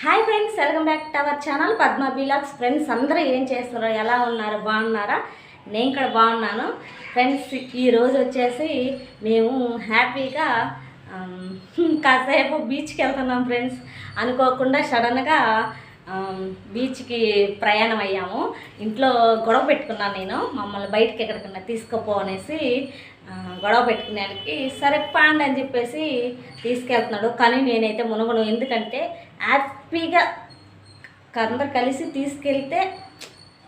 Hi friends welcome back to our channel Padma blogs friends అందరూ ఏం చేస్తున్నారు? ఎలా ఉన్నారు? బాగున్నారా? నేను కూడా బాగున్నాను. ఫ్రెండ్స్ ఈరోజు వచ్చేసి మేము హ్యాపీగా um, కాసేపు బీచ్కి వెళ్తున్నాం ఫ్రెండ్స్ అనుకోకుండా సడన్గా um, బీచ్కి ప్రయాణం అయ్యాము. ఇంట్లో గొడవ పెట్టుకున్నాను నేను. మమ్మల్ని బయటికి ఎక్కడికన్నా తీసుకుపో అనేసి గొడవ పెట్టుకునేకి సరే పాండి అని చెప్పేసి తీసుకెళ్తున్నాడు. కానీ నేనైతే మునగను. ఎందుకంటే హ్యాపీగా అందరు కలిసి తీసుకెళ్తే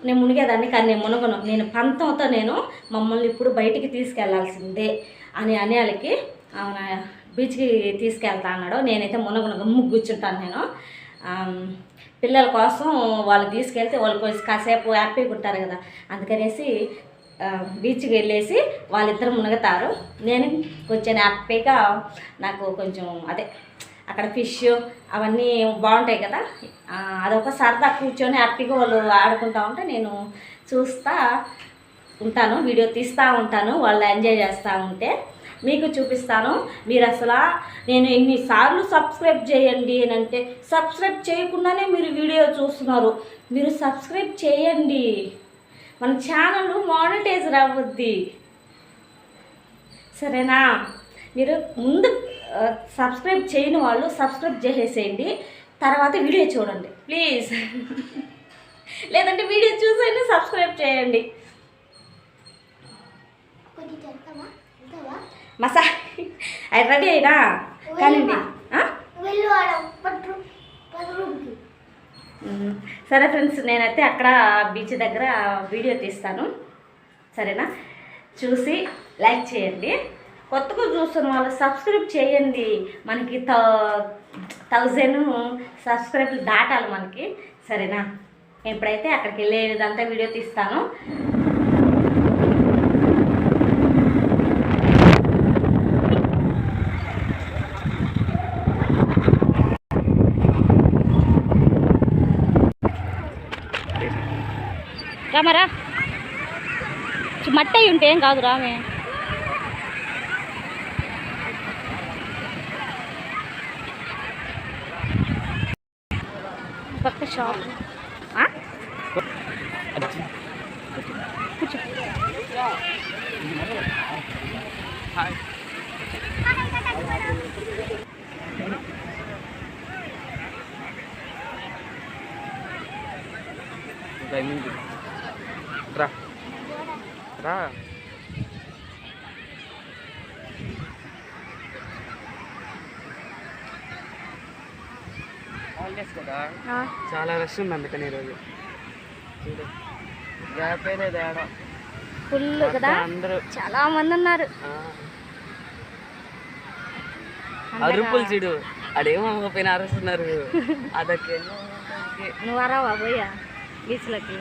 నేను మునిగేదాన్ని కానీ నేను మునగను. నేను పంతంతో నేను మమ్మల్ని ఇప్పుడు బయటికి తీసుకెళ్ళాల్సిందే అని అనేళ్ళకి అవునా బీచ్కి తీసుకెళ్తా అన్నాడు. నేనైతే మునగను గమ్ము కూర్చుంటాను నేను. పిల్లల కోసం వాళ్ళు తీసుకెళ్తే వాళ్ళు కాసేపు హ్యాపీగా ఉంటారు కదా. అందుకనేసి బీచ్కి వెళ్ళేసి వాళ్ళిద్దరు మునగతారు. నేను కొంచెం హ్యాపీగా నాకు కొంచెం అదే అక్కడ ఫిష్ అవన్నీ బాగుంటాయి కదా. అదొక సరదా కూర్చొని హ్యాపీగా వాళ్ళు ఆడుకుంటా ఉంటే నేను చూస్తా ఉంటాను వీడియో తీస్తూ ఉంటాను వాళ్ళు ఎంజాయ్ చేస్తూ ఉంటే మీకు చూపిస్తాను. మీరు అసలు నేను ఎన్నిసార్లు సబ్స్క్రైబ్ చేయండి అని అంటే సబ్స్క్రైబ్ చేయకుండానే మీరు వీడియో చూస్తున్నారు. మీరు సబ్స్క్రైబ్ చేయండి. మన ఛానల్ మానిటైజ్ అవ్వద్ది. సరేనా? మీరు ముందు సబ్స్క్రైబ్ చేయని వాళ్ళు సబ్స్క్రైబ్ చేసేసేయండి. తర్వాత వీడియో చూడండి. ప్లీజ్. లేదంటే వీడియో చూసైనా సబ్స్క్రైబ్ చేయండి. మసా అది రెడీ అయినా? కానీ. సరే ఫ్రెండ్స్ నేనైతే అక్కడ బీచ్ దగ్గర వీడియో తీస్తాను. సరేనా? చూసి లైక్ చేయండి. కొత్తగా చూస్తున్న వాళ్ళు సబ్స్క్రైబ్ చేయండి. మనకి థౌజండ్ సబ్స్క్రైబ్లు దాటాలి మనకి. సరేనా? ఎప్పుడైతే అక్కడికి వెళ్ళేదంతా వీడియో తీస్తాను. రామరా? మట్టి అయి ఉంటే ఏం కాదు రామే పక్క షాప్. టైమింగ్ రా. రా. హాలిడేస్ కదా? చాలా రష్ ఉంది అందుకని ఈరోజు. చూడు. గ్యాప్ ఫుల్ కదా? అందరూ. చాలా మంది ఉన్నారు. అరుపులు చూడు. అడేమో అమ్మకపోయినా అరుస్తున్నారు. అదొకే. నువ్వు అరావా పోయా? బీచ్లోకి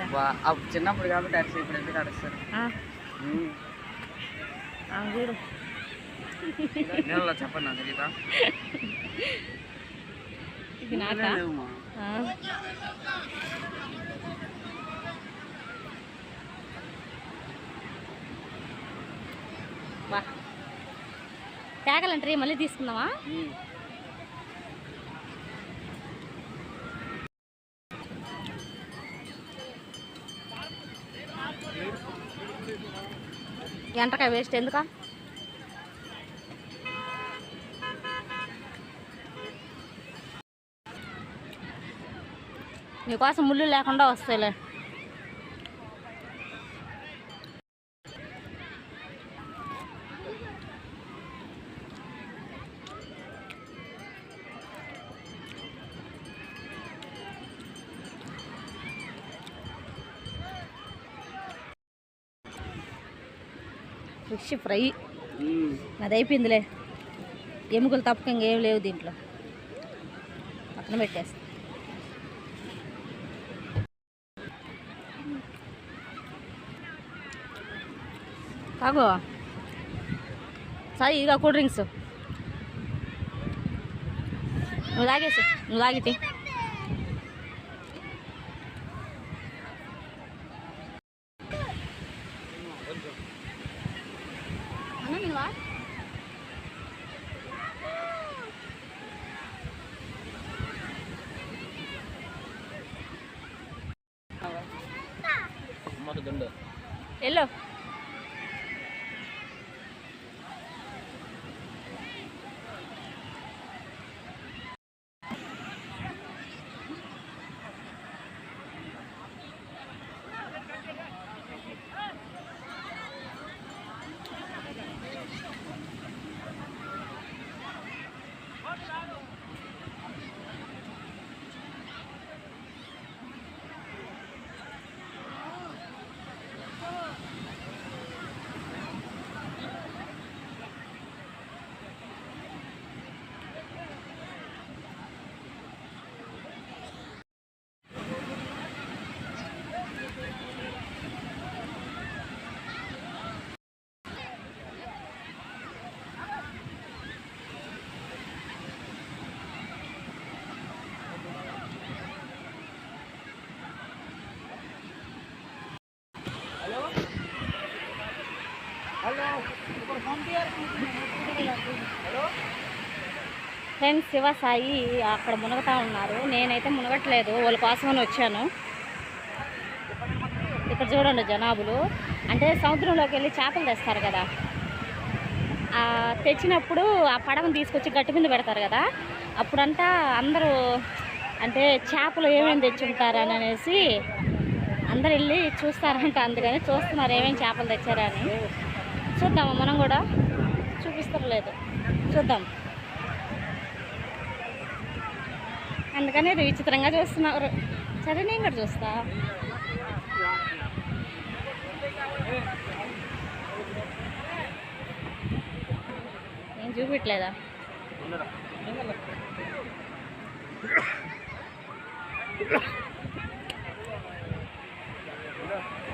చిన్నప్పుడు కాబట్టి అరిసి ఇప్పుడు ఎందుకు అరుస్తారు. చూడు. చెప్పండి నాకు ఇది నాకా లేవుమా. ఆ. వా తేగలంటారు మళ్ళీ తీసుకుందామా. ఎంటకాయ వేస్ట్ ఎందుకా నీకోసం ముళ్ళు లేకుండా వస్తాయిలే. Fish fry. అది అయిపోయిందిలే. ఎముకలు తప్పక ఇంకేం లేవు దీంట్లో. పక్కన పెట్టేస్తా. ఆగో సాయి ఇక కూల్ డ్రింక్స్ నువ్వు తాగేసి నువ్వు తాగితే Hello. ఫ్రెండ్స్ శివ సాయి అక్కడ మునగతా ఉన్నారు. నేనైతే మునగట్లేదు. వాళ్ళ కోసమని వచ్చాను. ఇక్కడ చూడండి జనాభులు అంటే సముద్రంలోకి వెళ్ళి చేపలు తెస్తారు కదా. తెచ్చినప్పుడు ఆ పడవను తీసుకొచ్చి గట్టి మీద పెడతారు కదా. అప్పుడంతా అందరూ అంటే చేపలు ఏమేమి తెచ్చుకుంటారని అనేసి అందరు వెళ్ళి చూస్తారంట. అందుకని చూస్తున్నారు ఏమేమి చేపలు తెచ్చారని. చూద్దామా మనం కూడా? చూపిస్తారు లేదు. చూద్దాం. అందుకని ఇది విచిత్రంగా చూస్తున్నారు. సరే నేను కూడా చూస్తా. నేను చూపించలేదా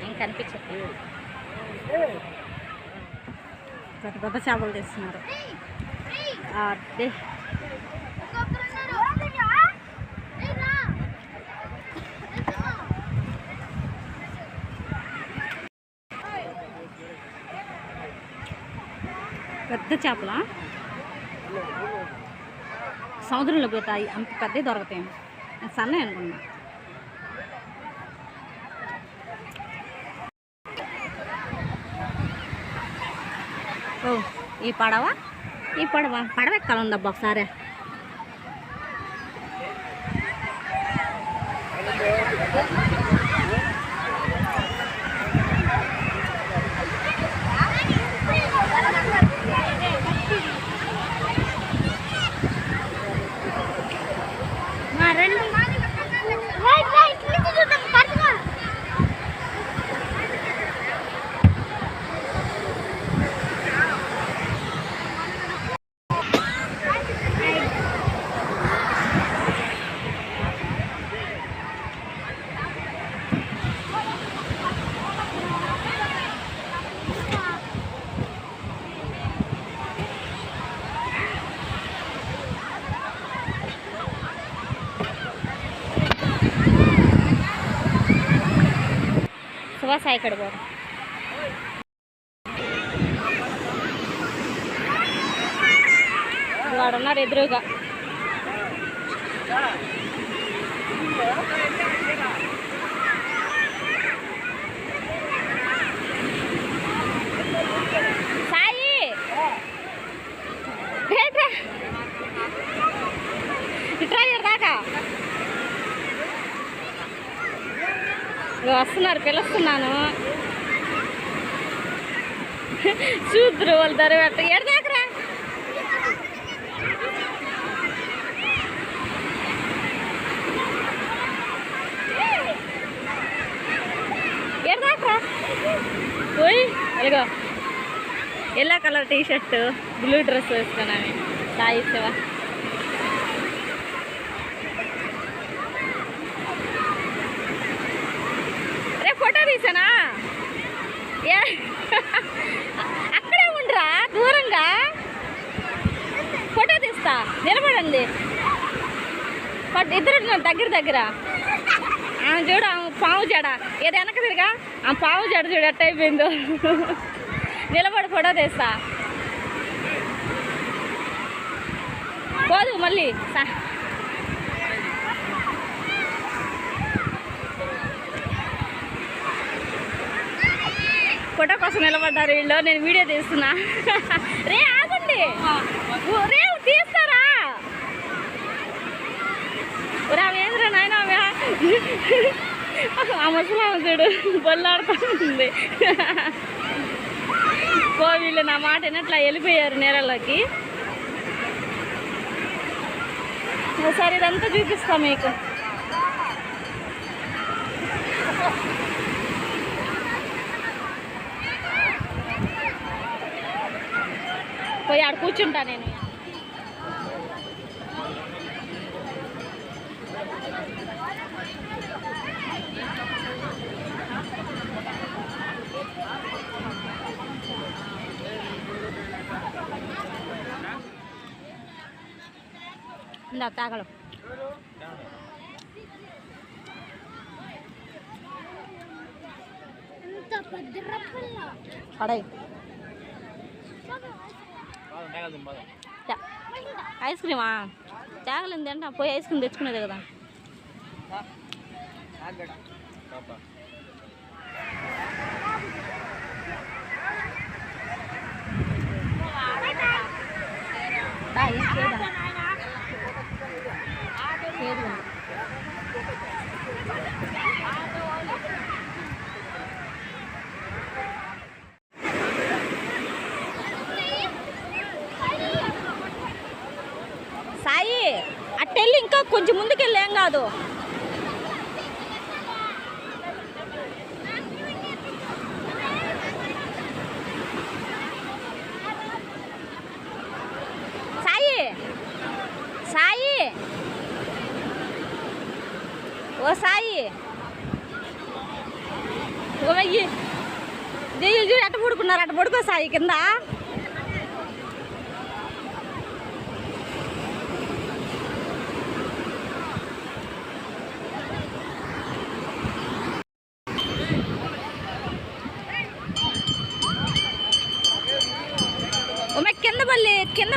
ఏం కనిపించట్లేదు. పెద్ద పెద్ద చేపలు తెస్తున్నారు. అదే పెద్ద చేపల? సముద్రంలో పోతాయి అంత పెద్దవి దొరుకుతాయి సన్నే అనుకున్నా ఓ ఈ పడవ? ఈ పడవ. పడవ ఎక్కాలందబ్బా ఒకసారి మా రండి రైట్ రైట్ ఇటు చూద్దాం పట్టుకో సువాసాయి ఇక్కడ బాబు వాడున్నారు ఎదురుగా సాయి రేట్రా. ఇట్రా ఇక్కడ దాకా గారు పిలుస్తున్నాను. చూద్దరు వాళ్ళ ధర పెట్ట ఎడదాకరా ఎడదాకరా పోయి ఇదిగో. Yellow colour T shirt blue dress వేసుకున్నాను. సాయి శివ రే ఫోటో తీసానా ఏ అక్కడే ఉండరా దూరంగా ఫోటో తీస్తా నిలబడండి పట్- ఇద్దరు దగ్గర దగ్గర. ఆమె చూడు ఆమె పాము జడ. ఏది వెనక తిరిగా? ఆ పాము జడ చూడు ఎట్ట అయిపోయిందో. నిలబడి ఫోటో తీస్తా. పోదు మళ్ళీ. సా. కోసం నిలబడ్డారు వీళ్ళు నేను వీడియో తీస్తున్నా. రే ఆగండి. రే తీస్తారా రా ఏంద్రా నాయన ఆమె? ఆ ముసలామ చూడు బొల్లాడుతుంది. పో వీళ్ళు నా మాట వినట్లా వెళ్ళిపోయారు నేలలోకి. ఒకసారి ఇదంతా చూపిస్తా మీకు. పోయి ఆడ కూర్చుంటా నేను. ఇందా తాగడం ఎంత పెద్ద రప్పల్ల పడాయి ఐస్ క్రీమా తాగలేదు అంటే పోయి ఐస్ క్రీమ్ తెచ్చుకునేది కదా కాదు. సాయి. సాయి. ఓ సాయి. ఓ వెయ్యి. దీని చూడు అట్ట పడుకున్నారు అట్ట పడుకో సాయి కింద ఉమ్మ కింద పల్లి కింద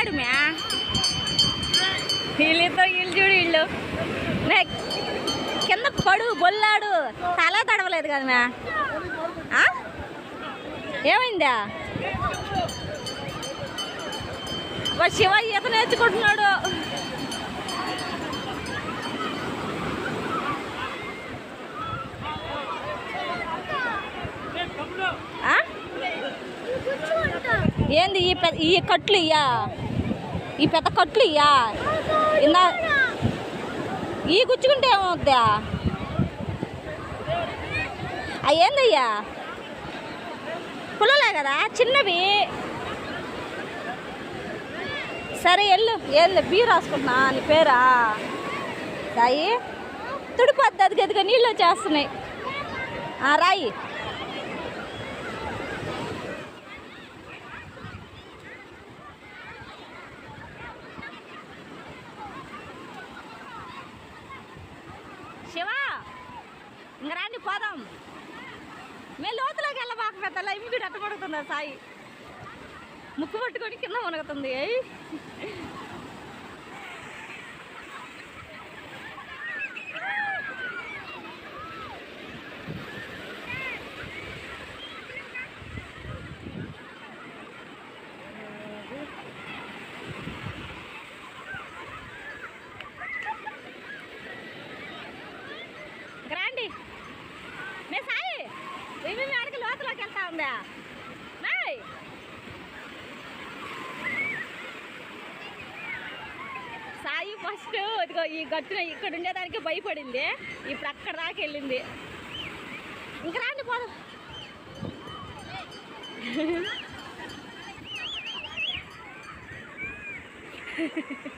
పడి మ్యా. వీళ్ళతో వీళ్ళు చూడు వీళ్ళు. మే కింద పడు బొల్లాడు. తల తడవలేదు కదా మ్యా. ఆ? ఏమైందా? వా శివ ఈత నేర్చుకుంటున్నాడు. ఆ? ఏంది ఈ ఈ కట్లు ఇయ్యా? ఈ పెద్ద కట్లు ఇయ్యా. ఇందా ఈ గుచ్చుకుంటే ఏమవుద్దా? అయ్యేందయ్యా ఏందయ్యా? పుల్లలే కదా చిన్నవి. సరే వెళ్ళు ఏంది బీ రాసుకుంటున్నా నీ పేరా? రాయి. తుడిపోద్ది అది గదిగా నీళ్ళు వచ్చేస్తున్నాయి రాయి శివ ఇంక రాండి పోదాం మేము లోతులోకి వెళ్ళబాక పెద్ద ఇమ్మి కూడా అట్టబడుతుందా సాయి. ముక్కు పట్టుకొని కింద మునగుతుంది ఏయ్. ఇంక రాండి మే సాయి ఇవి మీ అడిగి లోతులోకి వెళ్తా ఉందా మేయ్ సాయి ఫస్ట్ ఇదిగో ఈ గట్టున ఇక్కడ ఉండేదానికి భయపడింది ఇప్పుడు అక్కడ దాకా వెళ్ళింది ఇంక రాండి పోదాం ha.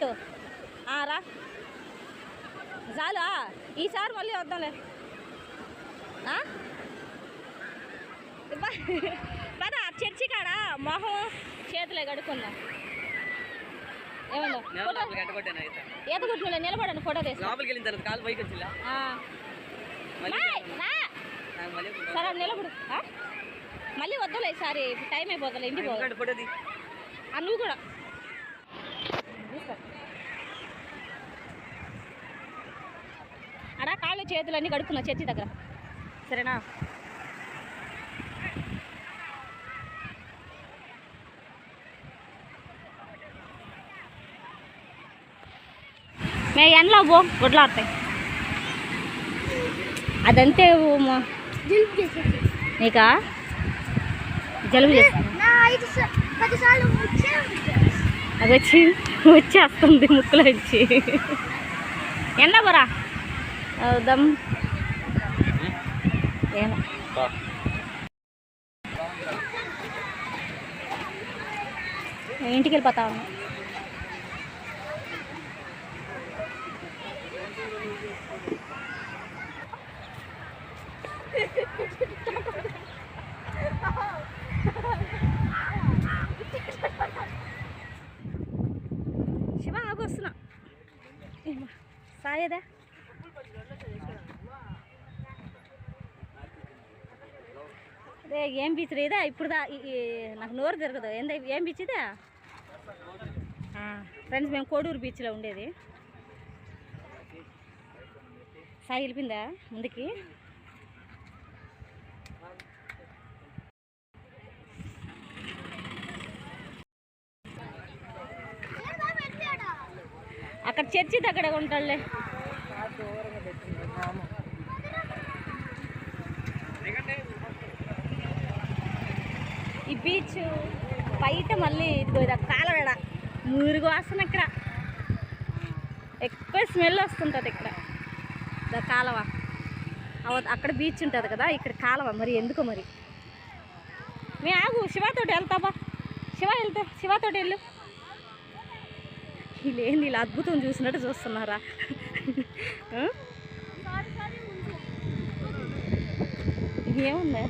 మింటు రా. చాలు ఈసారి మళ్ళీ వద్దాంలే. పదా చర్చి కాడ? మొహం చేతులే కడుక్కుందా. ఏమందో? ఈత కొట్టుకులే నిలబడండి ఫోటో తీసి సరే నిలబడు. మళ్ళీ వద్దలే ఈసారి. టైం అయిపోతుంది ఇంటికి ఫోటో నువ్వు కూడా. చేతులన్నీ కాళ్ళు కడుక్కున్నా చర్చి దగ్గర. సరేనా? మే ఎండలో పో గుడ్లాడతాయి అదంతే నీకా? జలుబు అది వచ్చి వచ్చేస్తుంది ఎండ బరా దమ్ ఇంటికి వెళ్ళిపోతా ఉన్నా. శివ ఆగు వస్తున్నా. సాయదా? ఏం బీచ్ ఇదా? ఇప్పుడు దా నాకు నోరు తిరగదు. ఏందా ఏం బీచ్ ఫ్రెండ్స్ మేము కోడూరు బీచ్లో ఉండేది. సాయి వెళ్ళిపోయిందా ముందుకి? అక్కడ చర్చి దగ్గర ఉంటాడులే ఈ బీచ్ బయట మళ్ళీ ఇదిగో ఇది కాలవేడ మురుగు వాసన ఇక్కడ. ఎక్కువ స్మెల్ వస్తుంటుంది ఇక్కడ. ద కాలవ. అవ- అక్కడ బీచ్ ఉంటుంది కదా ఇక్కడ కాలవ మరి ఎందుకో మరి? మీ ఆగు శివతోటి వెళ్తావా శివ వెళ్తా శివతోటి వెళ్ళు. వీళ్ళేంది ఇలా అద్భుతం చూసినట్టు చూస్తున్నారా? ఏముందా?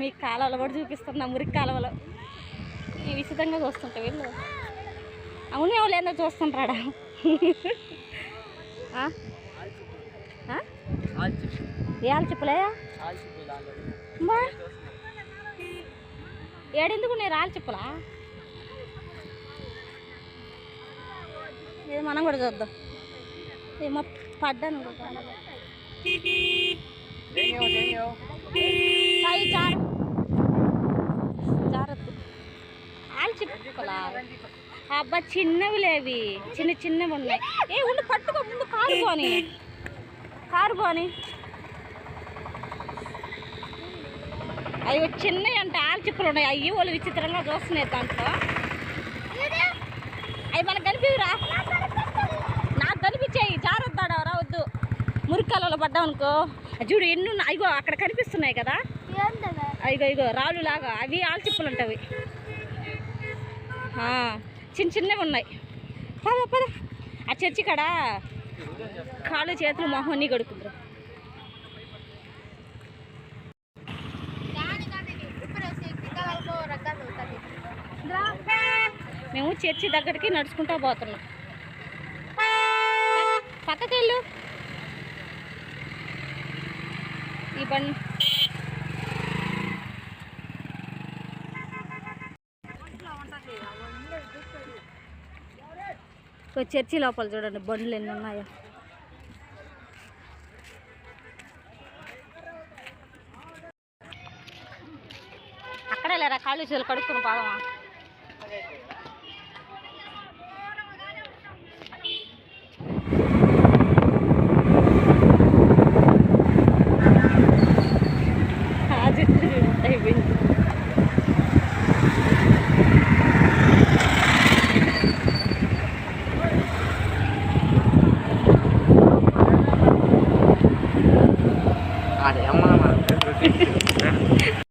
మీ కాలువలో కూడా చూపిస్తున్నా మురికి కాలువలో ఈ విచితంగా చూస్తుంటా వీళ్ళు. అవును ఎవరు ఏందో చూస్తుంటాడా? ఏళ్ళు చెప్పలే? అమ్మా ఏడెందుకు నేను రాళ్ళు చెప్పులా? ఇది మనం కూడా చూద్దాం. ఏమో పడ్డాను. కూడా. అబ్బా చిన్నవి లేవి. చిన్న చిన్నవి ఉన్నాయి. ఏ ఉండి పట్టుకో ముందు కారు పోని. కారు పోని. అవి చిన్నవి అంటే ఆలు చిప్పులు ఉన్నాయి. అయ్యి వాళ్ళు విచిత్రంగా చూస్తున్నాయి దాంట్లో. అవి మనకు కనిపిరా నాకు కనిపించాయి. జారద్దాడా రావద్దు మురికాలలో పడ్డాం అనుకో. చూడు ఎన్ని అయ్యో అక్కడ కనిపిస్తున్నాయి కదా? అయ్యో ఇగో రాళ్ళు లాగా అవి ఆల్చిప్పులు ఉంటాయి చిన్న చిన్నవి ఉన్నాయి. పద పద. ఆ చర్చి కాడ? కాళ్ళు చేతులు మొహం అన్నీ కడుక్కుంటారు. మేము చర్చి దగ్గరికి నడుచుకుంటా పోతున్నాం. పక్కకి వెళ్ళు ఈ బండి ఓ చర్చి లోపల చూడండి బండ్లు ఎన్ని ఉన్నాయో. అక్కడే లేరా? కాళ్ళు చేతులు కడుక్కుని పోదామా?